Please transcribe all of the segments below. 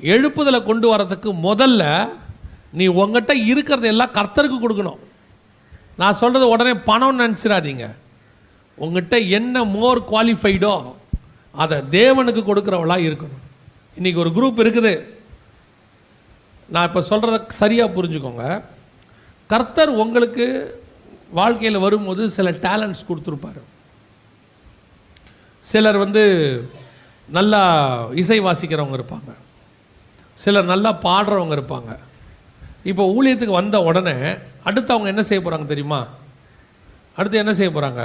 எழுப்புதலை கொண்டு வரதுக்கு முதல்ல நீ உங்ககிட்ட இருக்கிறத எல்லாம் கர்த்தருக்கு கொடுக்கணும். நான் சொல்கிறது உடனே பணம்னு நினச்சிடாதீங்க. உங்ககிட்ட என்ன மோர் குவாலிஃபைடோ அதை தேவனுக்கு கொடுக்குறவளாக இருக்கணும். இன்றைக்கி ஒரு குரூப் இருக்குது. நான் இப்போ சொல்கிறத சரியாக புரிஞ்சுக்கோங்க. கர்த்தர் உங்களுக்கு வாழ்க்கையில் வரும்போது சில டேலண்ட்ஸ் கொடுத்துருப்பாரு. சிலர் வந்து நல்லா இசை வாசிக்கிறவங்க இருப்பாங்க. சிலர் நல்லா பாடுறவங்க இருப்பாங்க. இப்போ ஊழியத்துக்கு வந்த உடனே அடுத்து அவங்க என்ன செய்ய போகிறாங்க தெரியுமா? அடுத்து என்ன செய்ய போகிறாங்க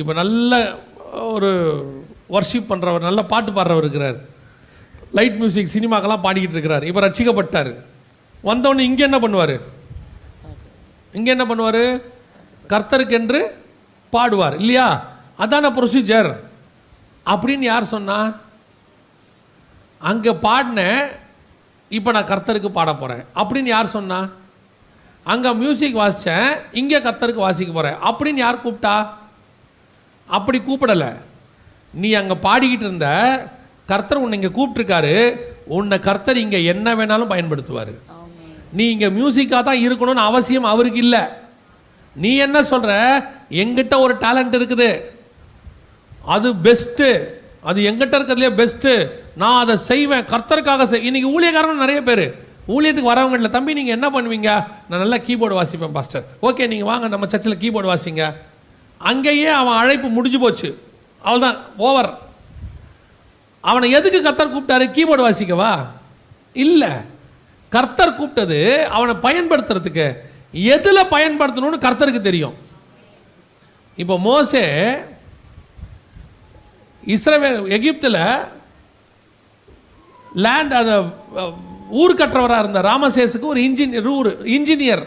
இப்போ நல்ல ஒரு ஒர்ஷிப் பண்ணுறவர் நல்ல பாட்டு பாடுறவர் இருக்கிறார். லைட் மியூசிக் சினிமாக்கெல்லாம் பாடிக்கிட்டு இருக்கிறார். இப்போ ரட்சிக்கப்பட்டார் வந்தவொடனே இங்கே என்ன பண்ணுவார்? இங்கே என்ன பண்ணுவார்? கர்த்தருக்கென்று பாடுவார். இல்லையா? அதான ப்ரொசீஜர் அப்படின்னு யார் சொன்னால் அங்கே பாடினேன் இப்போ நான் கர்த்தருக்கு பாட போகிறேன் அப்படின்னு யார் சொன்னா? அங்கே மியூசிக் வாசித்தேன் இங்கே கர்த்தருக்கு வாசிக்க போகிறேன் அப்படின்னு யார் கூப்பிட்டா? அப்படி கூப்பிடலை. நீ அங்கே பாடிக்கிட்டு இருந்த கர்த்தர் உன்னை இங்கே கூப்பிட்ருக்காரு உன்னை கர்த்தர் இங்கே என்ன வேணாலும் பயன்படுத்துவார். நீ இங்கே மியூசிக்காக தான் இருக்கணும்னு அவசியம் அவருக்கு இல்லை. நீ என்ன சொல்கிற எங்கிட்ட ஒரு டேலண்ட் இருக்குது. அது பெஸ்ட்டு அது எங்கிட்ட இருக்கிறதுலே பெஸ்ட்டு நான் அதை செய்வேன். கர்த்தருக்காக செய். இன்னைக்கு ஊழியக்காரன் நிறைய பேர். ஊழியத்துக்கு வரவங்க தம்பி நீங்கள் என்ன பண்ணுவீங்க? நான் நல்லா கீபோர்டு வாசிப்பேன் பாஸ்டர் ஓகே நீங்கள் வாங்க. நம்ம சர்ச்சில் கீபோர்டு வாசிங்க. அங்கேயே அவன் அழைப்பு முடிஞ்சு போச்சு. அவ்வளோதான் ஓவர் அவனை எதுக்கு கர்த்தர் கூப்பிட்டாரு? கீபோர்டு வாசிக்கவா? இல்லை. கர்த்தர் கூப்பிட்டது அவனை பயன்படுத்துறதுக்கு. எதில் பயன்படுத்தணும்னு கர்த்தருக்கு தெரியும். இப்போ மோசே இஸ்ரேல் எகிப்தில் லேண்ட் அந்த அஹ், ஊர் கட்டுறவராக இருந்த ராமசேஸுக்கு ஒரு இன்ஜினியர் ஊர் இன்ஜினியர்.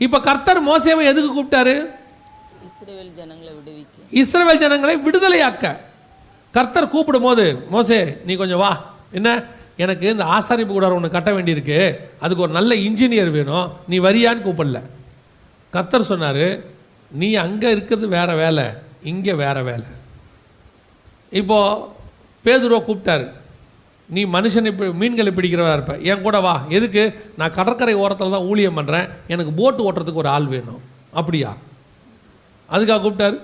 இப்போ கர்த்தர் மோசேவை எதுக்கு கூப்பிட்டாரு? இஸ்ரவேல் ஜனங்களை விடுவிக்க. இஸ்ரவேல் ஜனங்களை விடுதலையாக்க. கர்த்தர் கூப்பிடும்போது மோசே நீ கொஞ்சம் வா. என்ன? எனக்கு இந்த ஆசாரிப்பு கூடாரம் ஒன்று கட்ட வேண்டியிருக்கு. அதுக்கு ஒரு நல்ல இன்ஜினியர் வேணும். நீ வரியான்னு கூப்பிடல. கர்த்தர் சொன்னார் நீ அங்கே இருக்கிறது வேற வேலை. இங்கே வேற வேலை. இப்போ பேதுருவை கூப்பிட்டாரு. நீ மனுஷனை மீன்களை பிடிக்கிறவா இருப்ப. என் கூட வா. எதுக்கு? நான் கடற்கரை ஓரத்தில் தான் ஊழியம் பண்ணுறேன் எனக்கு போட்டு ஓட்டுறதுக்கு ஒரு ஆள் வேணும். அப்படியா? அதுக்காக கூப்பிட்டாரு.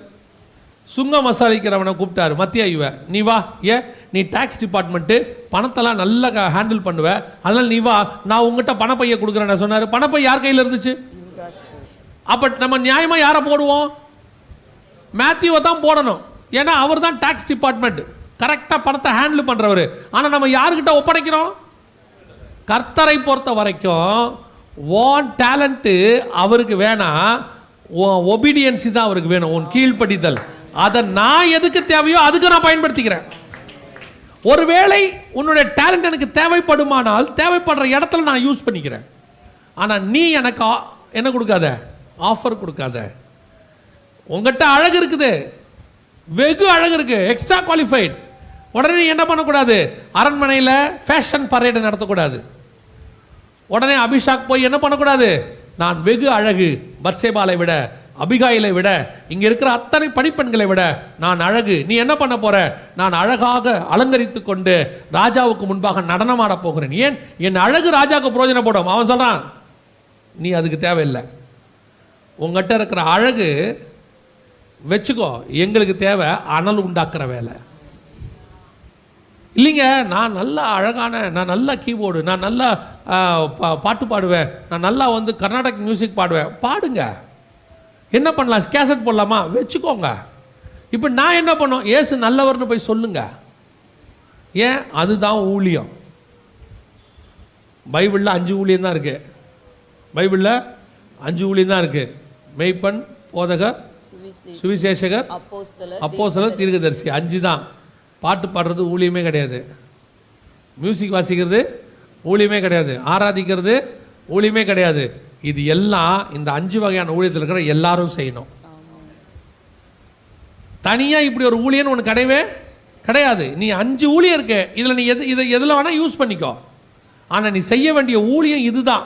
சுங்கம் மசாலிக்கிறவனை கூப்பிட்டாரு. மத்திய இவ நீ வா. ஏ நீ டேக்ஸ் டிபார்ட்மெண்ட்டு பணத்தெல்லாம் நல்லா ஹேண்டில் பண்ணுவ. அதனால் நீ வா. நான் உங்ககிட்ட பணப்பையை கொடுக்குறேன்னு சொன்னார். பணப்பை யார் கையில் இருந்துச்சு? அப்போ நம்ம நியாயமாக யாரை போடுவோம்? மேத்யூவை தான் போடணும். ஏன்னா அவர் தான் டேக்ஸ் டிபார்ட்மெண்ட் கரெக்டாக பணத்தை ஹேண்டில் பண்ணுறவர் ஆனால் நம்ம யாருக்கிட்ட ஒப்படைக்கிறோம்? கர்த்தரை பொறுத்த வரைக்கும் ஓன் டேலண்ட்டு அவருக்கு வேணாம் ஒபீடியன்ஸி தான் அவருக்கு வேணும் உன் கீழ்ப்படிதல். அதை நான் எதுக்கு தேவையோ அதுக்கு நான் பயன்படுத்திக்கிறேன். ஒருவேளை உன்னுடைய டேலண்ட் எனக்கு தேவைப்படுமானால் தேவைப்படுற இடத்துல நான் யூஸ் பண்ணிக்கிறேன். ஆனால் நீ எனக்கு ஆ- என்ன கொடுக்காத? ஆஃபர் கொடுக்காத. உங்ககிட்ட அழகு இருக்குது. வெகு அழகு இருக்கு. எக்ஸ்ட்ரா குவாலிஃபைட் உடனே நீ என்ன பண்ணக்கூடாது? அரண்மனையில் ஃபேஷன் பரேடு நடத்தக்கூடாது. உடனே அபிஷாக் போய் என்ன பண்ணக்கூடாது? நான் வெகு அழகு. பர்சேபாலை விட அபிகாயிலை விட இங்கே இருக்கிற அத்தனை பணிப்பெண்களை விட நான் அழகு. நீ என்ன பண்ண போற? நான் அழகாக அலங்கரித்து கொண்டு ராஜாவுக்கு முன்பாக நடனமாட போகிறேன். ஏன்? என் அழகு ராஜாவுக்கு பிரயோஜனப்படும். அவன் சொல்கிறான் நீ அதுக்கு தேவையில்லை. உங்ககிட்ட இருக்கிற அழகு வச்சுக்கோ எங்களுக்கு தேவை அனல் உண்டாக்குற வேலை. இல்லைங்க நான் நல்லா அழகான நான் நல்லா கீபோர்டு நான் நல்லா பா- பாட்டு பாடுவேன். நான் நல்லா வந்து கர்நாடக் மியூசிக் பாடுவேன். பாடுங்க. என்ன பண்ணலாம்? கேசட் போடலாமா? வச்சுக்கோங்க. இப்போ நான் என்ன பண்ணோம்? ஏசு நல்லவர்னு போய் சொல்லுங்க. ஏன்? அதுதான் ஊழியம். பைபிளில் அஞ்சு ஊழியம் தான் இருக்குது பைபிளில் அஞ்சு ஊழியம் தான் இருக்குது மெய்ப்பன் போதகர் சுவிசேஷகர் அப்போஸ்தலர் தீர்க்கதரிசி. அஞ்சு தான் பாட்டு பாடுறது ஊழியமே கிடையாது. மியூசிக் வாசிக்கிறது ஊழியமே கிடையாது. ஆராதிக்கிறது ஊழியமே கிடையாது. இது எல்லாம் இந்த அஞ்சு வகையான ஊழியத்தில் இருக்கிற எல்லாரும் செய்யணும். தனியாக இப்படி ஒரு ஊழியன் உனக்கு கிடையவே கிடையாது. நீ அஞ்சு ஊழியம் இருக்கு. இதில் நீ எது இதை எதில் வேணால் யூஸ் பண்ணிக்கோ. ஆனால் நீ செய்ய வேண்டிய ஊழியம் இதுதான்.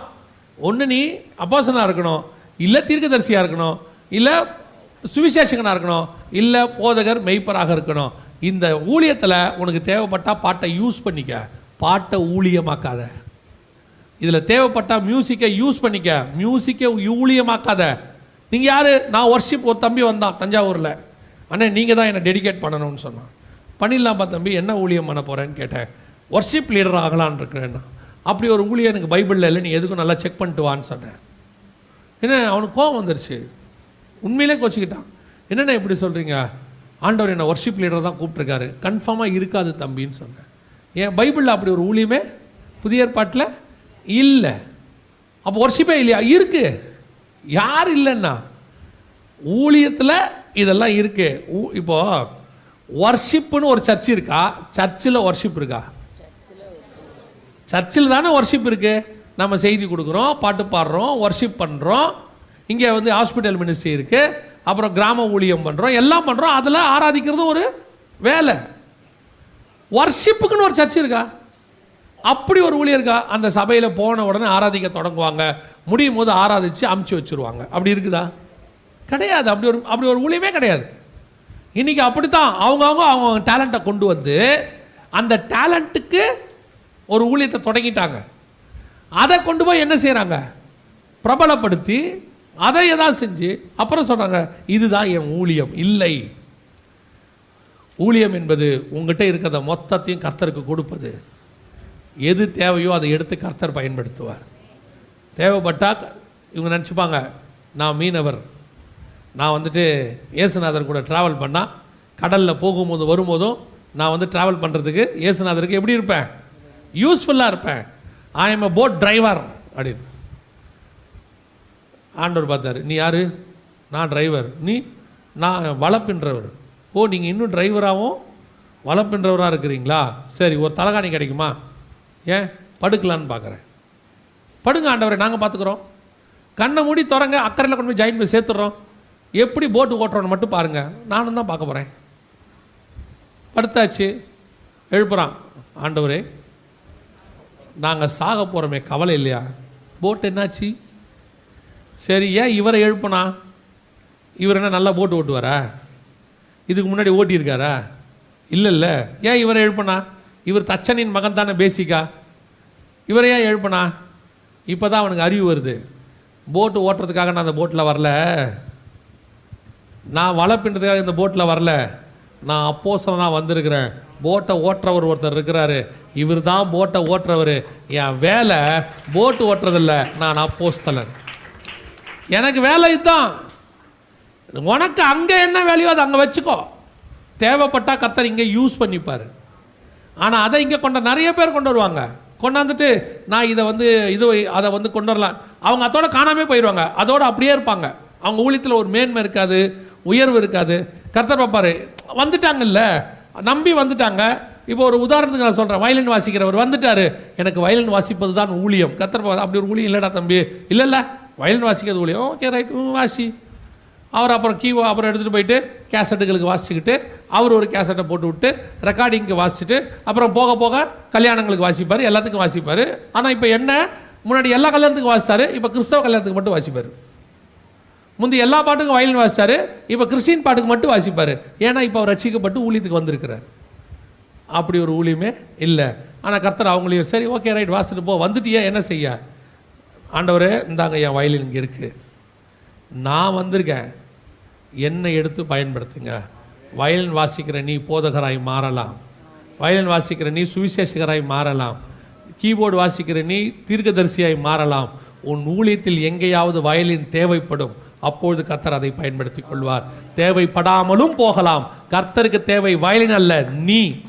ஒன்று நீ அப்போசனாக இருக்கணும் இல்லை தீர்க்கதரிசியாக இருக்கணும் இல்லை சுவிசேஷகனாக இருக்கணும் இல்லை போதகர் மெய்ப்பராக இருக்கணும். இந்த ஊழியத்தில் உனக்கு தேவைப்பட்டால் பாட்டை யூஸ் பண்ணிக்க. பாட்டை ஊழியமாக்காத. இதில் தேவைப்பட்டால் மியூசிக்கை யூஸ் பண்ணிக்க. மியூசிக்கை ஊழியமாக்காத. நீங்கள் யார்? நான் ஒர்ஷிப் ஒரு தம்பி வந்தான் தஞ்சாவூரில். அண்ணே நீங்கள் தான் என்னை டெடிகேட் பண்ணணும்னு சொன்னான். பண்ணிடலாம்ப்பா தம்பி என்ன ஊழியம் பண்ண போகிறேன்னு கேட்டேன். ஒர்ஷிப் லீடர் ஆகலான்னு இருக்கிறேன்னா அப்படி ஒரு ஊழியம் எனக்கு பைபிளில் இல்லை நீ எதுக்கும் நல்லா செக் பண்ணிட்டு வான்னு சொன்னேன். என்ன அவனுக்கு கோவம் வந்துருச்சு. உண்மையிலே கோச்சிக்கிட்டான். என்னென்ன இப்படி சொல்கிறீங்க ஆண்டவர் என்னை ஒர்ஷிப் லீடர் தான் கூப்பிட்ருக்காரு கன்ஃபார்மாக இருக்காது தம்பின்னு சொன்னேன். ஏன்? பைபிளில் அப்படி ஒரு ஊழியமே புதிய ஏற்பாட்டில் இல்லை. அப்போ ஒர்ஷிப்பே இல்லையா? இருக்கு. யார் இல்லைன்னா? ஊழியத்தில் இதெல்லாம் இருக்கு. ஊ- இப்போ ஒர்ஷிப்புன்னு ஒரு சர்ச் இருக்கா? சர்ச்சில் ஒர்ஷிப் இருக்கா? சர்ச்சில் தானே ஒர்ஷிப் இருக்கு. நம்ம செய்தி கொடுக்குறோம் பாட்டு பாடுறோம் ஒர்ஷிப் பண்ணுறோம் இங்கே வந்து ஹாஸ்பிட்டல் மினிஸ்ட்ரி இருக்குது அப்புறம் கிராம ஊழியம் பண்ணுறோம் எல்லாம் பண்ணுறோம் அதில் ஆராதிக்கிறதும் ஒரு வேலை. ஒர்ஷிப்புக்குன்னு ஒரு சர்ச் இருக்கா? அப்படி ஒரு ஊழியர்கா அந்த சபையில் போன உடனே ஆராதிக்க தொடங்குவாங்க. முடியும் போது ஆராதிச்சு அமுச்சு வச்சுருவாங்க. அப்படி இருக்குதா? கிடையாது. அப்படி ஒரு அப்படி ஒரு ஊழியமே கிடையாது. இன்றைக்கி அப்படித்தான். அவங்கவுங்க அவங்க டேலண்ட்டை கொண்டு வந்து அந்த டேலண்ட்டுக்கு ஒரு ஊழியத்தை தொடங்கிட்டாங்க. அதை கொண்டு போய் என்ன செய்கிறாங்க பிரபலப்படுத்தி அதை ஏதாவது செஞ்சு அப்புறம் சொன்னாங்க இதுதான் என் ஊழியம். இல்லை. ஊழியம் என்பது உங்ககிட்ட இருக்கிறத மொத்தத்தையும் கர்த்தருக்கு கொடுப்பது. எது தேவையோ அதை எடுத்து கர்த்தர் பயன்படுத்துவார். தேவைப்பட்டால் இவங்க நினச்சிப்பாங்க நான் மீனவர். நான் வந்துட்டு இயேசுநாதர் கூட ட்ராவல் பண்ணால் கடலில் போகும்போது வரும்போதும் நான் வந்து ட்ராவல் பண்ணுறதுக்கு இயேசுநாதருக்கு எப்படி இருப்பேன்? யூஸ்ஃபுல்லாக இருப்பேன். I am a boat driver அப்படின்னு. ஆண்டவர் பார்த்தாரு. நீ யார்? நான் டிரைவர் நீ நான் வளப்பின்றவர் ஓ நீங்கள் இன்னும் டிரைவராகவும் வளப்பின்றவராக இருக்கிறீங்களா? சரி ஒரு தலகாணி கிடைக்குமா? ஏன்? படுக்கலான்னு பார்க்குறேன். படுங்க ஆண்டவரை நாங்கள் பார்த்துக்குறோம். கண்ணை மூடி திறங்க அக்கறையில் கொண்டு போய் ஜாயின் போய் சேர்த்துட்றோம். எப்படி போட்டு ஓட்டுறோன்னு மட்டும் பாருங்கள் நானும் தான் பார்க்க போகிறேன் படுத்தாச்சு. எழுப்புறான். ஆண்டவரே நாங்கள் சாக போகிறோமே கவலை இல்லையா? போட் என்னாச்சு? சரி ஏன் இவரை எழுப்புனா? இவர் என்ன நல்லா போட்டு ஓட்டுவாரா? இதுக்கு முன்னாடி ஓட்டியிருக்காரா? இல்லை இல்லை ஏன் இவரை எழுப்புனா? இவர் தச்சனின் மகன் தானே பேசிக்கா இவரை ஏன் எழுப்புனா? இப்போ தான் அவனுக்கு அறிவு வருது. போட்டு ஓட்டுறதுக்காக நான் அந்த போட்டில் வரல. நான் வலை பின்றதுக்காக இந்த போட்டில் வரல. நான் அப்போசனாக வந்திருக்கிறேன். போட்டை ஓட்டுறவர் ஒருத்தர் இருக்கிறாரு. இவர் தான் போட்டை ஓட்டுறவர். என் வேலை போட்டு ஓட்டுறதில்ல. நான் அப்போஸ்தலன். எனக்கு வேலை இதுதான். உனக்கு அங்கே என்ன வேலையோ அதை அங்கே வச்சுக்கோ. தேவைப்பட்டால் கர்த்தர் இங்கே யூஸ் பண்ணிப்பார். ஆனால் அதை இங்கே கொண்ட நிறைய பேர் கொண்டு வருவாங்க. கொண்டாந்துட்டு நான் இதை வந்து இது அதை வந்து கொண்டு வரலாம். அவங்க அதோட காணாமே போயிடுவாங்க அதோடு அப்படியே இருப்பாங்க. அவங்க ஊழியத்தில் ஒரு மேன்மை இருக்காது உயர்வு இருக்காது. கர்த்தர் பார்ப்பாரு வந்துட்டாங்கல்ல. நம்பி வந்துட்டாங்க. இப்போ ஒரு உதாரணத்துக்கு நான் சொல்கிறேன் வயலின் வாசிக்கிறவர் வந்துட்டார். எனக்கு வயலின் வாசிப்பது தான் ஊழியம். கர்த்தர் அப்படி ஒரு ஊழியம் இல்லைடா தம்பி. இல்லைல்ல. வயலின் வாசிக்கிறது ஊழியம் ஓகே ரைட் வாசி. அவர் அப்புறம் கீ அப்புறம் எடுத்துகிட்டு போயிட்டு கேசட்டுகளுக்கு வாசிச்சுக்கிட்டு அவர் ஒரு கேசட்டை போட்டு விட்டு ரெக்கார்டிங்க்கு வாசிச்சுட்டு அப்புறம் போக போக கல்யாணங்களுக்கு வாசிப்பார் எல்லாத்துக்கும் வாசிப்பார். ஆனால் இப்போ என்ன? முன்னாடி எல்லா கல்யாணத்துக்கும் வாசித்தாரு இப்போ கிறிஸ்தவ கல்யாணத்துக்கு மட்டும் வாசிப்பார். முந்தைய எல்லா பாட்டுக்கும் வயலின் வாசித்தாரு இப்போ கிறிஸ்டின் பாட்டுக்கு மட்டும் வாசிப்பார். ஏன்னா இப்போ அவர் ரட்சிக்கப்பட்டு ஊழியத்துக்கு வந்திருக்கிறார். அப்படி ஒரு ஊழியமே இல்லை. ஆனால் கர்த்தர் அவங்களையும் சரி ஓகே ரைட் வாசிட்டு போ வந்துட்டியா என்ன செய்ய? ஆண்டவரே இந்தாங்க என் வயலின் இங்கே இருக்குது நான் வந்திருக்கேன். என்னை எடுத்து பயன்படுத்துங்க. வயலின் வாசிக்கிற நீ போதகராய் மாறலாம். வயலின் வாசிக்கிற நீ சுவிசேஷகராய் மாறலாம். கீபோர்டு வாசிக்கிற நீ தீர்க்கதரிசியாய் மாறலாம். உன் ஊழியத்தில் எங்கேயாவது வயலின் தேவைப்படும் அப்பொழுது கர்த்தர் அதை பயன்படுத்திக் கொள்வார். தேவைப்படாமலும் போகலாம். கர்த்தருக்கு தேவை வயலின் அல்ல நீ.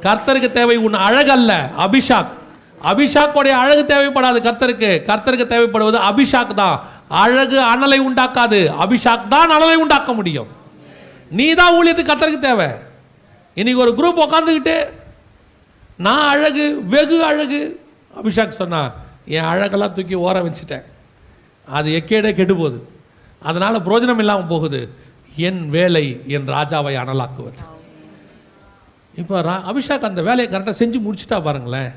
கர்த்தருக்கு தேவை உன் அழகல்ல அபிஷாக். அபிஷாக்குடைய அழகு தேவைப்படாது கர்த்தருக்கு. கர்த்தருக்கு தேவைப்படுவது அபிஷாக் தான். அழகு அனலை உண்டாக்காது. அபிஷாக் தான் அனலை உண்டாக்க முடியும். நீ தான் ஊழியத்துக்கு கர்த்தருக்கு தேவை. இன்னைக்கு ஒரு குரூப் உக்காந்துக்கிட்டு நான் அழகு வெகு அழகு அபிஷாக் சொன்னா என் அழகெல்லாம் தூக்கி ஓர வச்சுட்டேன். அது எக்கேடே கெட்டு போகுது. அதனால் பிரயோஜனம் இல்லாமல் போகுது. என் வேலை என் ராஜாவை அனலாக்குவது. இப்போ ரா அபிஷாக் அந்த வேலையை கரெக்டாக செஞ்சு முடிச்சிட்டா பாருங்களேன்.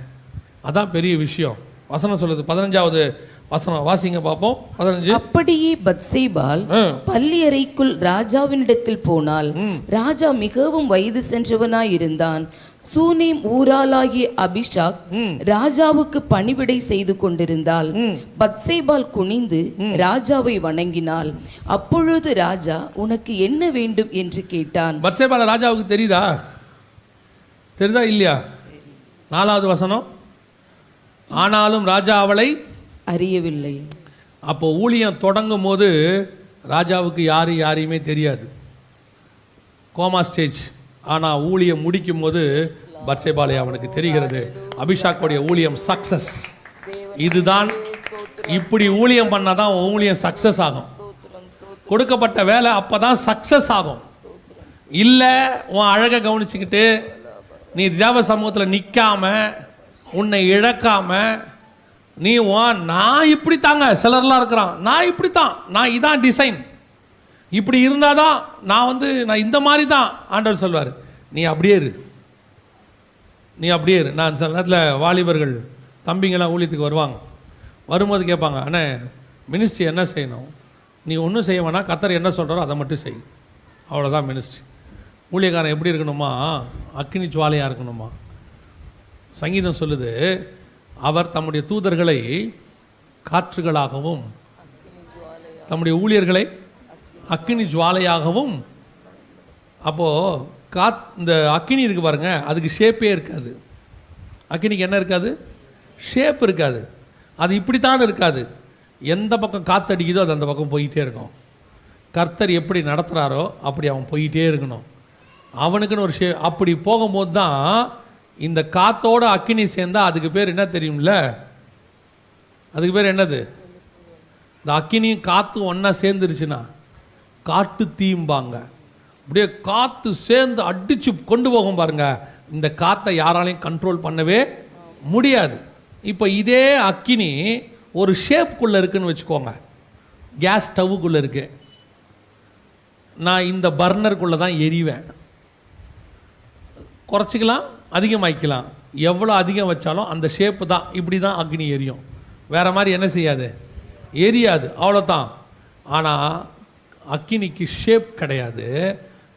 அதான் பெரிய விஷயம். வசனம் சொல்லுது பதினஞ்சாவது வசனம். வாசிங்க பார்ப்போம். பதினஞ்சு. அப்படியே பத்சேபால் ஆ. பள்ளியறைக்குள் ராஜாவினிடத்தில் போனாள் ராஜா மிகவும் வயது சென்றவனாய் இருந்தான். சூனேம் ஊராளாகிய அபிஷாக் ராஜாவுக்கு பணிவிடை செய்து கொண்டிருந்தாள் பத்சேபால் குனிந்து ராஜாவை வணங்கினாள். அப்பொழுது ராஜா உனக்கு என்ன வேண்டும்? என்று கேட்டான். பத்சேபால ராஜாவுக்கு தெரியுதா? தெரியுதா இல்லையா? நாலாவது வசனம். ஆனாலும் ராஜா அவளை அறியவில்லை. அப்போ ஊழியம் தொடங்கும் போது ராஜாவுக்கு யாரு யாரையுமே தெரியாது. Coma stage. ஆனால் ஊழியம் முடிக்கும் போது பட்சேபாலை அவனுக்கு தெரிகிறது. அபிஷாக்குடைய ஊழியம் சக்சஸ் இதுதான் இப்படி ஊழியம் பண்ணாதான் உன் ஊழியம் சக்சஸ் ஆகும். கொடுக்கப்பட்ட வேலை அப்பதான் சக்சஸ் ஆகும். இல்லை உன் அழகை கவனிச்சுக்கிட்டு நீ தேவ சமூகத்தில் நிற்காம உன்னை இழக்காம நீ உன் நான் இப்படி தாங்க சிலர்லாம் இருக்கிறான் நான் இப்படி தான் நான் இதான் டிசைன் இப்படி இருந்தால் தான் நான் வந்து நான் இந்த மாதிரி தான் ஆண்டவர் சொல்வார். நீ அப்படியே இரு. நீ அப்படியே இரு. நான் சில நேரத்தில் வாலிபர்கள் தம்பிங்கெல்லாம் ஊழியத்துக்கு வருவாங்க. வரும்போது கேட்பாங்க அண்ணே மினிஸ்ட்ரி என்ன செய்யணும்? நீ ஒன்றும் செய்ய வேணாம். கத்தர் என்ன சொல்கிறாரோ அதை மட்டும் செய். அவ்வளோதான் மினிஸ்ட்ரி ஊழியக்காரன் எப்படி இருக்கணுமா? அக்கினி ஜுவாலையாக இருக்கணுமா? சங்கீதம் சொல்லுது அவர் தம்முடைய தூதர்களை காற்றுகளாகவும் தம்முடைய ஊழியர்களை அக்கினி ஜுவாலையாகவும் அப்போது காத் இந்த அக்கினி இருக்கு பாருங்க அதுக்கு ஷேப்பே இருக்காது. அக்கினிக்கு என்ன இருக்காது? ஷேப் இருக்காது. அது இப்படித்தான் இருக்காது. எந்த பக்கம் காத்தடிக்குதோ அது அந்த பக்கம் போயிட்டே இருக்கும். கர்த்தர் எப்படி நடத்துகிறாரோ அப்படி அவன் போயிட்டே இருக்கணும். அவனுக்குன்னு ஒரு ஷே அப்படி போகும்போது தான் இந்த காத்தோட அக்கினி சேர்ந்தால் அதுக்கு பேர் என்ன தெரியும்ல? அதுக்கு பேர் என்னது? இந்த அக்கினியும் காற்றும் ஒன்றா சேர்ந்துருச்சுன்னா காட்டு தீம்பாங்க. அப்படியே காற்று சேர்ந்து அடித்து கொண்டு போகும் பாருங்க. இந்த காற்றை யாராலையும் கண்ட்ரோல் பண்ணவே முடியாது. இப்போ இதே அக்கினி ஒரு ஷேப்புக்குள்ளே இருக்குன்னு வச்சுக்கோங்க. கேஸ் ஸ்டவ்வுக்குள்ளே இருக்குது நான் இந்த பர்னருக்குள்ளே தான் எரிவேன். குறைச்சிக்கலாம். அதிகமாகிக்கலாம் எவ்வளோ அதிகம் வச்சாலும் அந்த ஷேப்பு தான். இப்படி தான் அக்னி எரியும். வேறு மாதிரி என்ன செய்யாது? எரியாது. அவ்வளோதான் ஆனால் அக்கினிக்கு ஷேப் கிடையாது.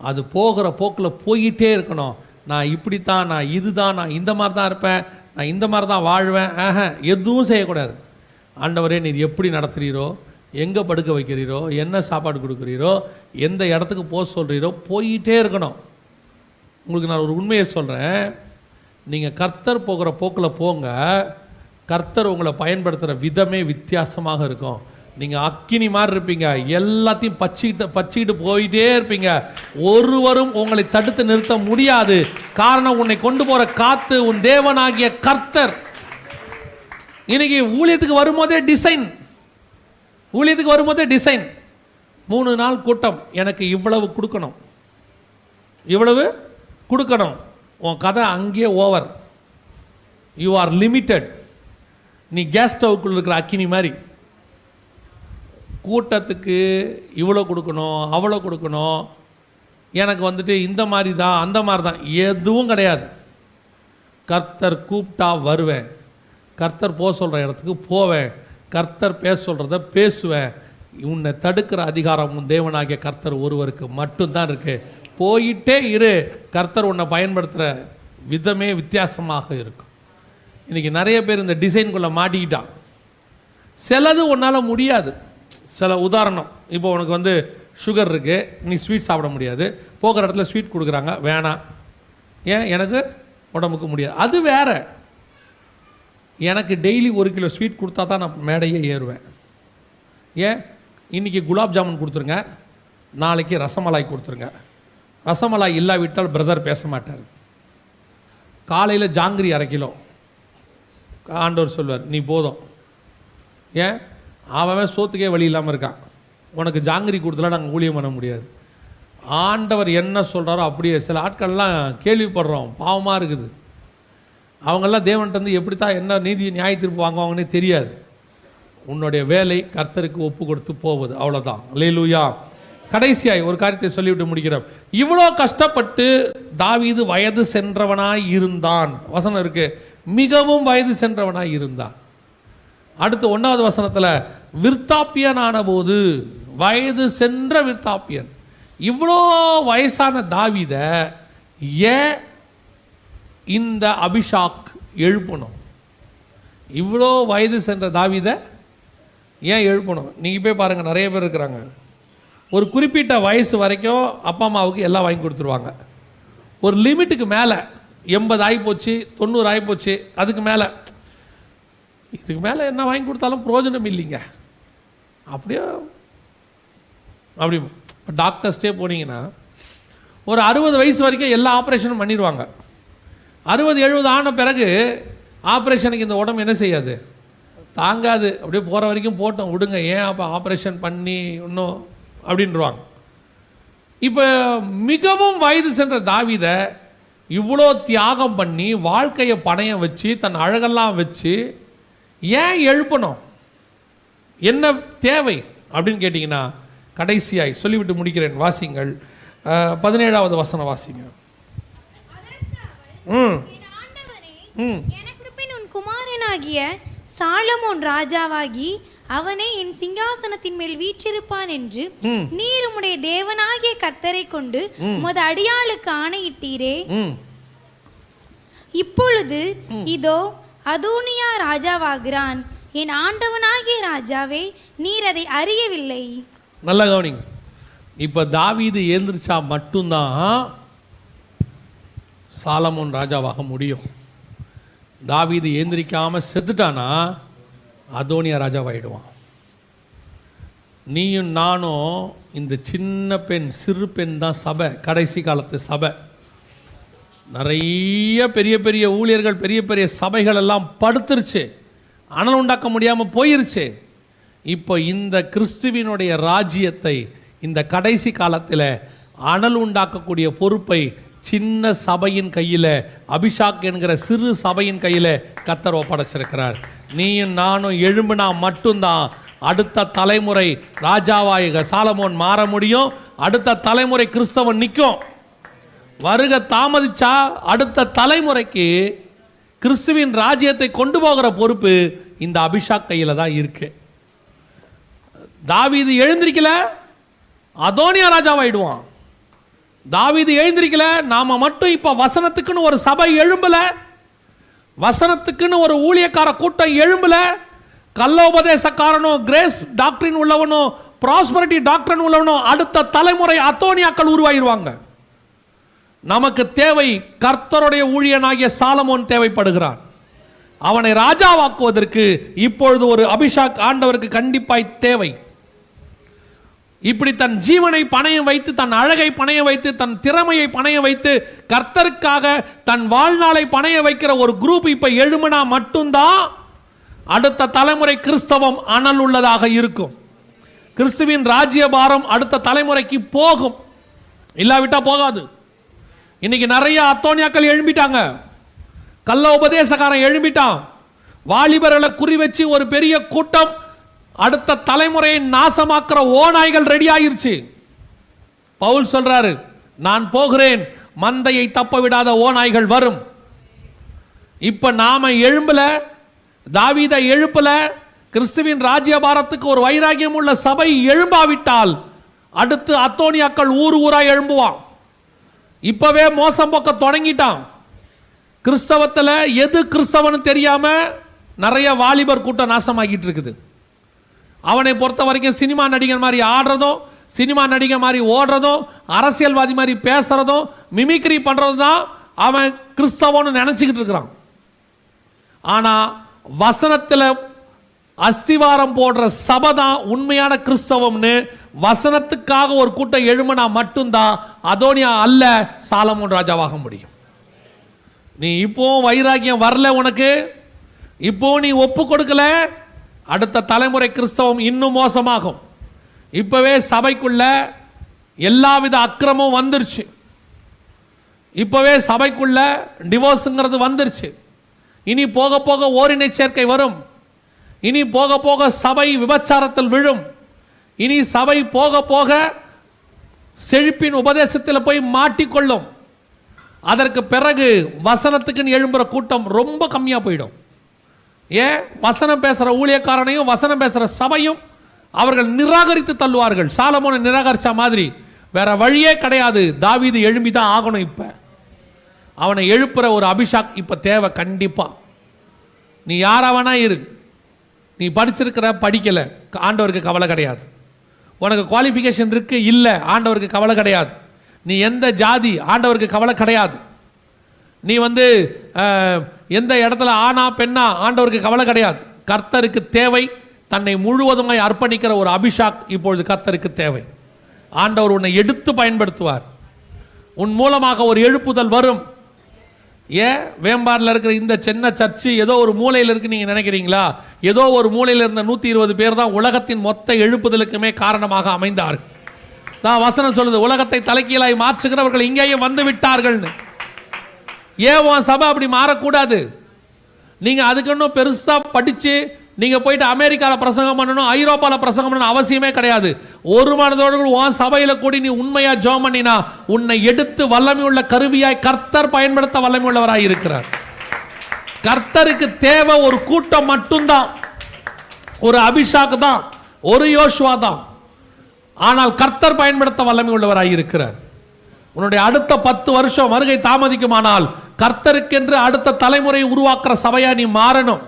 அது போகிற போக்கில் போயிட்டே இருக்கணும். நான் இப்படி தான் நான் இதுதான் நான் இந்த மாதிரி தான் இருப்பேன். நான் இந்த மாதிரி தான் வாழ்வேன். ஆஹ எதுவும் செய்யக்கூடாது. ஆண்டவரே நீர் எப்படி நடத்துகிறீரோ எங்கே படுக்க வைக்கிறீரோ என்ன சாப்பாடு கொடுக்குறீரோ எந்த இடத்துக்கு போக சொல்கிறீரோ போயிட்டே இருக்கணும். உங்களுக்கு நான் ஒரு உண்மையை சொல்கிறேன் நீங்கள் கர்த்தர் போகிற போக்கில் போங்க. கர்த்தர் உங்களை பயன்படுத்துகிற விதமே வித்தியாசமாக இருக்கும். நீங்கள் அக்கினி மாதிரி இருப்பீங்க. எல்லாத்தையும் பச்சிக்கிட்டு பச்சிக்கிட்டு போயிட்டே இருப்பீங்க. ஒருவரும் உங்களை தடுத்து நிறுத்த முடியாது. காரணம் உன்னை கொண்டு போகிற காத்து உன் தேவனாகிய கர்த்தர். இன்னைக்கு ஊழியத்துக்கு வரும்போதே டிசைன் ஊழியத்துக்கு வரும்போதே டிசைன் மூணு நாள் கூட்டம். எனக்கு இவ்வளவு கொடுக்கணும். இவ்வளவு? கொடுக்கணும். உன் கதை அங்கேயே ஓவர் யூ ஆர் லிமிட்டட் நீ கேஸ் ஸ்டவ்க்குள்ள இருக்கிற அக்கினி மாதிரி. கூட்டத்துக்கு இவ்வளோ கொடுக்கணும் அவ்வளோ கொடுக்கணும். எனக்கு வந்துட்டு இந்த மாதிரி தான் அந்த மாதிரி தான். எதுவும் கிடையாது. கர்த்தர் கூப்பிட்டா வருவேன். கர்த்தர் போக சொல்கிற இடத்துக்கு போவேன். கர்த்தர் பேச சொல்கிறத பேசுவேன். உன்னை தடுக்கிற அதிகாரம் உன் தேவனாகிய கர்த்தர் ஒருவருக்கு மட்டும்தான் இருக்குது போயிட்டே இரு. கர்த்தர் உன்னை பயன்படுத்துகிற விதமே வித்தியாசமாக இருக்கும். இன்றைக்கி நிறைய பேர் இந்த டிசைன்குள்ளே மாட்டிக்கிட்டான். சிலது உன்னால் முடியாது. சில உதாரணம் இப்போ உனக்கு வந்து சுகர் இருக்குது நீ ஸ்வீட் சாப்பிட முடியாது. போகிற இடத்துல ஸ்வீட் கொடுக்குறாங்க வேணாம். ஏன்? எனக்கு உடம்புக்கு முடியாது. அது வேற. எனக்கு டெய்லி ஒரு கிலோ ஸ்வீட் கொடுத்தா தான் நான் மேடையே ஏறுவேன். ஏன்? இன்னைக்கு குலாப் ஜாமுன் கொடுத்துருங்க நாளைக்கு ரசமலாய் கொடுத்துருங்க. ரசமலாய் இல்லாவிட்டால் பிரதர் பேச மாட்டார் காலையில் ஜாங்கிரி அரை கிலோ. ஆண்டவர் சொல்வார் நீ போதும். ஏன்? அவன் சோத்துக்கே வழி இல்லாமல் இருக்கான். உனக்கு ஜாங்கிரி கொடுத்தலாம் நாங்கள் ஊழியம் பண்ண முடியாது. ஆண்டவர் என்ன சொல்கிறாரோ அப்படியே சில ஆட்கள்லாம் கேள்விப்படுறோம். பாவமாக இருக்குது. அவங்கெல்லாம் தேவன்கிட்ட வந்து எப்படி தான் என்ன நீதி நியாய தீர்ப்பு வாங்குவாங்கன்னே தெரியாது. உன்னுடைய வேலை கர்த்தருக்கு ஒப்பு கொடுத்து போவது. அவ்வளோதான் லேலூயா கடைசியாய் ஒரு காரியத்தை சொல்லிவிட்டு முடிக்கிறோம். இவ்வளோ கஷ்டப்பட்டு தாவீது வயது சென்றவனாய் இருந்தான். வசனம் இருக்கு. மிகவும் வயது சென்றவனாய் இருந்தான். அடுத்து ஒன்றாவது வசனத்தில் விருத்தாப்பியனான போது வயது சென்ற விற்தாப்பியன் இவ்வளோ வயசான தாவித ஏன் இந்த அபிஷாக் எழுப்பணும்? இவ்வளோ வயது சென்ற தாவீத ஏன் எழுப்பணும்? நீங்கள் போய் பாருங்கள் நிறைய பேர் இருக்கிறாங்க. ஒரு குறிப்பிட்ட வயசு வரைக்கும் அப்பா அம்மாவுக்கு எல்லாம் வாங்கி கொடுத்துருவாங்க. ஒரு லிமிட்டுக்கு மேலே எண்பது ஆகிப்போச்சு தொண்ணூறு ஆகிப்போச்சு அதுக்கு மேலே. இதுக்கு மேலே என்ன வாங்கி கொடுத்தாலும் பிரயோஜனம் இல்லைங்க. அப்படியே அப்படி இப்போ டாக்டர்ஸ்டே போனீங்கன்னா ஒரு அறுபது வயசு வரைக்கும் எல்லா ஆப்ரேஷனும் பண்ணிடுவாங்க. அறுபது எழுபது ஆன பிறகு ஆப்ரேஷனுக்கு இந்த உடம்பு என்ன செய்யாது? தாங்காது. அப்படியே போகிற வரைக்கும் போட்டோம் விடுங்க. ஏன் அப்போ ஆப்ரேஷன் பண்ணி இன்னும் அப்படின்றவாங்க இப்போ மிகவும் வயது சென்ற தாவீத இவ்வளோ தியாகம் பண்ணி வாழ்க்கையை பணையம் வச்சு தன் அழகெல்லாம் வச்சு ஏன் எழுப்பணும்? என்ன தேவை அப்படின்னு கேட்டிங்கன்னா கடைசியாய் சொல்லிவிட்டு முடிக்கிறேன் வாசிங்கள். பதினேழாவது வசனம் வாசிங்க. ம். ம். சாலமோன் ராஜாவாகி அவனே என் சிங்காசனத்தின் மேல் வீற்றிருப்பான் என்று நீர் உம்முடைய தேவனாகிய கர்த்தரை கொண்டு உமது அடியாளுக்கு ஆணையிட்டீரே. இப்பொழுது இதோ அதோனியா ராஜாவாகிறான். என் ஆண்டவனாகிய ராஜாவே நீர் அதை அறியவில்லை. நல்லா கவனிங்க. இப்போ தாவீது ஏந்திரிச்சா மட்டும்தான் சாலமோன் ராஜாவாக முடியும். தாவீது ஏந்திரிக்காம செத்துட்டானா? அதோனியா ராஜாவாயிடுவான். நீயும் நானும் இந்த சின்ன பெண் சிறு பெண் தான் சபை கடைசி காலத்து சபை. நிறைய பெரிய பெரிய ஊழியர்கள் பெரிய பெரிய சபைகள் எல்லாம் படுத்துருச்சு. அனல் உண்டாக்க முடியாமல் போயிருச்சு. இப்போ இந்த கிறிஸ்துவினுடைய ராஜ்யத்தை இந்த கடைசி காலத்தில் அனல் உண்டாக்கக்கூடிய பொறுப்பை சின்ன சபையின் கையில் அபிஷாக் என்கிற சிறு சபையின் கையில் கத்தர் ஒப்படைச்சிருக்கிறார். நீயும் நானும் எழும்புனா மட்டும்தான் அடுத்த தலைமுறை ராஜாவாய சாலமோன் மாற முடியும். அடுத்த தலைமுறை கிறிஸ்தவன் நிற்கும் வருக தாமதிச்சா அடுத்த தலைமுறைக்கு கிறிஸ்துவின் ராஜ்யத்தை கொண்டு போகிற பொறுப்பு இந்த அபிஷாக் கையில் தான் இருக்கு. தாவீது எழுந்திருக்கல அதோனியா ராஜாவாயிடுவான். தாவீது எழுந்திருக்கல நாம மட்டும் இப்போ வசனத்துக்குன்னு ஒரு சபை எழும்பல வசனத்துக்குன்னு ஒரு ஊழியக்கார கூட்டம் எழும்பல. கல்லோபதேசக்காரனும் கிரேஸ் டாக்டரின் உள்ளவனும் ப்ராஸ்பரிட்டி டாக்டரின் உள்ளவனும் அடுத்த தலைமுறை அத்தோனியாக்கள் உருவாயிருவாங்க. நமக்கு தேவை கர்த்தருடைய ஊழியனாகிய சாலமோன் தேவைப்படுகிறான். அவனை ராஜாவாக்குவதற்கு இப்பொழுது ஒரு அபிஷாக் ஆண்டவருக்கு கண்டிப்பாய் தேவை. இப்படி தன் ஜீவனை பணையம் வைத்து தன் அழகை பணைய வைத்து தன் திறமையை பணைய வைத்து கர்த்தருக்காக தன் வாழ்நாளை பணைய வைக்கிற ஒரு குரூப் இப்ப எழுமனா மட்டும்தான் அடுத்த தலைமுறை கிறிஸ்தவம் அனல் உள்ளதாக இருக்கும். கிறிஸ்துவின் ராஜ்யபாரம் அடுத்த தலைமுறைக்கு போகும். இல்லாவிட்டா போகாது. இன்னைக்கு நிறைய அத்தோனியாக்கள் எழும்பிட்டாங்க. கள்ள உபதேசக்காரன் எழும்பிட்டான். வாலிபர்களை குறி வச்சு ஒரு பெரிய கூட்டம் அடுத்த தலைமுறையை நாசமாக்குற ஓநாய்கள் ரெடி ஆயிருச்சு. பவுல் சொல்றாரு நான் போகிறேன் மந்தையை தப்ப விடாத ஓநாய்கள் வரும். இப்ப நாம எழும்பல தாவீதை எழுப்பல கிறிஸ்துவின் ராஜ்யபாரத்துக்கு ஒரு வைராகியம் உள்ள சபை எழும்பாவிட்டால் அடுத்து அத்தோனியாக்கள் ஊர் ஊரா எழும்புவான். இப்பவே மோசம் போக்க தொடங்கிட்டான். கிறிஸ்தவத்தில் எது கிறிஸ்தவன்னு தெரியாம நிறைய வாலிபர் கூட்டம் நாசமாகிட்டு இருக்குது. அவனை பொறுத்த வரைக்கும் சினிமா நடிகர் மாதிரி ஆடுறதும் சினிமா நடிகர் மாதிரி ஓடுறதும் அரசியல்வாதி மாதிரி பேசுறதும் மிமிக்ரி பண்ணுறதும் தான் அவன் கிறிஸ்தவன்னு நினச்சிக்கிட்டு இருக்கிறான். ஆனால் வசனத்தில் அஸ்திவாரம் போடுற சபை தான் உண்மையான கிறிஸ்தவம்னு வசனத்துக்காக ஒரு கூட்டம் எழுமனா மட்டும்தான் அதோனியா அல்ல சாலமோன் ராஜாவாக முடியும். நீ இப்போவும் வைராக்கியம் வரல உனக்கு? இப்போ நீ ஒப்பு கொடுக்கல? அடுத்த தலைமுறை கிறிஸ்தவம் இன்னும் மோசமாகும். இப்போவே சபைக்குள்ள எல்லாவித அக்கிரமும் வந்துருச்சு. இப்போவே சபைக்குள்ள டிவோர்ஸுங்கிறது வந்துருச்சு. இனி போக போக ஓரினை சேர்க்கை வரும். இனி போக போக சபை விபச்சாரத்தில் விழும். இனி சபை போக போக செழிப்பின் உபதேசத்தில் போய் மாட்டிக்கொள்ளும். அதற்கு பிறகு வசனத்துக்குன்னு எழும்புற கூட்டம் ரொம்ப கம்மியாக போயிடும். ஏன்? வசனம் பேசுகிற ஊழியக்காரனையும் வசனம் பேசுகிற சபையும் அவர்கள் நிராகரித்து தள்ளுவார்கள். சாலமோனை நிராகரித்த மாதிரி. வேற வழியே கிடையாது. தாவீது எழும்பி தான் ஆகணும் இப்போ. அவனை எழுப்புற ஒரு அபிஷாக் இப்போ தேவை கண்டிப்பாக நீ யாராவனா இரு. நீ படிச்சிருக்கிற படிக்கலை. ஆண்டவருக்கு கவலை கிடையாது. உனக்கு குவாலிஃபிகேஷன் இருக்கு? இல்லை. ஆண்டவருக்கு கவலை கிடையாது. நீ எந்த ஜாதி? ஆண்டவருக்கு கவலை கிடையாது. நீ வந்து எந்த இடத்துல ஆனா பெண்ணா ஆண்டவருக்கு கவலை கிடையாது. கர்த்தருக்கு தேவை. தன்னை முழுவதுமாய் அர்ப்பணிக்கிற ஒரு அபிஷாக் இப்பொழுது கர்த்தருக்கு தேவை. ஆண்டவர் உன்னை எடுத்து பயன்படுத்துவார். உன் மூலமாக ஒரு எழுப்புதல் வரும். ஏன்? வேம்பாரில் இருக்கிற இந்த சின்ன சர்ச்சு ஏதோ ஒரு மூலையில் இருக்கு நீங்கள் நினைக்கிறீங்களா? ஏதோ ஒரு மூலையில் இருந்த நூற்றி இருபது பேர் தான் உலகத்தின் மொத்த எழுப்புதலுக்குமே காரணமாக அமைந்தார்கள். தான் வசனம் சொல்லுது உலகத்தை தலைக்கீழாய் மாற்றுகிறவர்கள் இங்கேயும் வந்து விட்டார்கள்னு. ஏன் உன் சபை அப்படி மாறக்கூடாது? நீங்கள் அதுக்கு இன்னும் பெருசாக படித்து நீங்கள் போயிட்டு அமெரிக்காவில் பிரசங்கம் பண்ணணும் ஐரோப்பாவில் பிரசங்கம் பண்ணணும் அவசியமே கிடையாது. ஒரு மனதோடு கூட உன் சபையில் கூடி நீ உண்மையாக ஜோம் பண்ணினா உன்னை எடுத்து வல்லமை உள்ள கருவியாய் கர்த்தர் பயன்படுத்த வல்லமை உள்ளவராக இருக்கிறார். கர்த்தருக்கு தேவை ஒரு கூட்டம் மட்டும்தான். ஒரு அபிஷாக் தான். ஒரு யோஷ்வா தான். ஆனால் கர்த்தர் பயன்படுத்த வல்லமை உள்ளவராக இருக்கிறார். உன்னுடைய அடுத்த பத்து வருஷம் வருகை தாமதிக்குமானால் கர்த்தருக்கென்று அடுத்த தலைமுறையை உருவாக்குற சபையா நீ மாறணும்.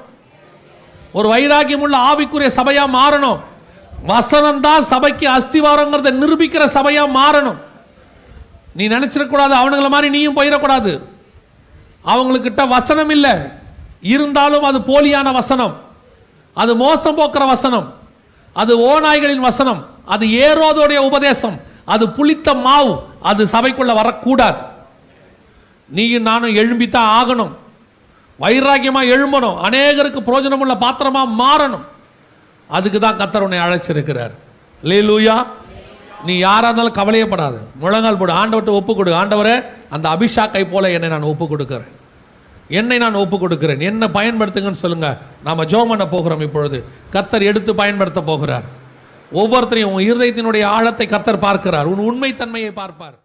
ஒரு வைராகியம் உள்ள ஆவிக்குரிய சபையா மாறணும். வசனம் தான் சபைக்கு அஸ்திவாரங்கிறத நிரூபிக்கிற சபையா மாறணும். நீ நினைச்சிடக்கூடாது அவனுங்கள மாதிரி நீயும் போயிடக்கூடாது. அவங்களுக்கிட்ட வசனம் இல்லை. இருந்தாலும் அது போலியான வசனம். அது மோசம் போக்குற வசனம். அது ஓநாய்களின் வசனம். அது ஏரோதோடைய உபதேசம். அது புளித்த மாவு அது சபைக்குள்ளே வரக்கூடாது. நீயும் நானும் எழும்பித்தான் ஆகணும். வைராக்கியமாக எழும்பணும். அநேகருக்கு பிரயோஜனமுள்ள பாத்திரமாக மாறணும். அதுக்கு தான் கத்தர் உன்னை அழைச்சிருக்கிறார். லேலூயா நீ யாராக இருந்தாலும் கவலையப்படாது. முழங்கால் போடு. ஆண்டவர்கிட்ட ஒப்பு கொடு. ஆண்டவரே அந்த அபிஷாக்கை போல என்னை நான் ஒப்பு கொடுக்கிறேன். என்னை நான் ஒப்பு கொடுக்கிறேன். என்ன பயன்படுத்துங்கன்னு சொல்லுங்கள் நாம ஜெபம் பண்ண போகிறோம் இப்பொழுது. கர்த்தர் எடுத்து பயன்படுத்த போகிறார். ஒவ்வொருத்தரையும் உன் இருதயத்தினுடைய ஆழத்தை கர்த்தர் பார்க்கிறார். உன் உண்மைத்தன்மையை பார்ப்பார்.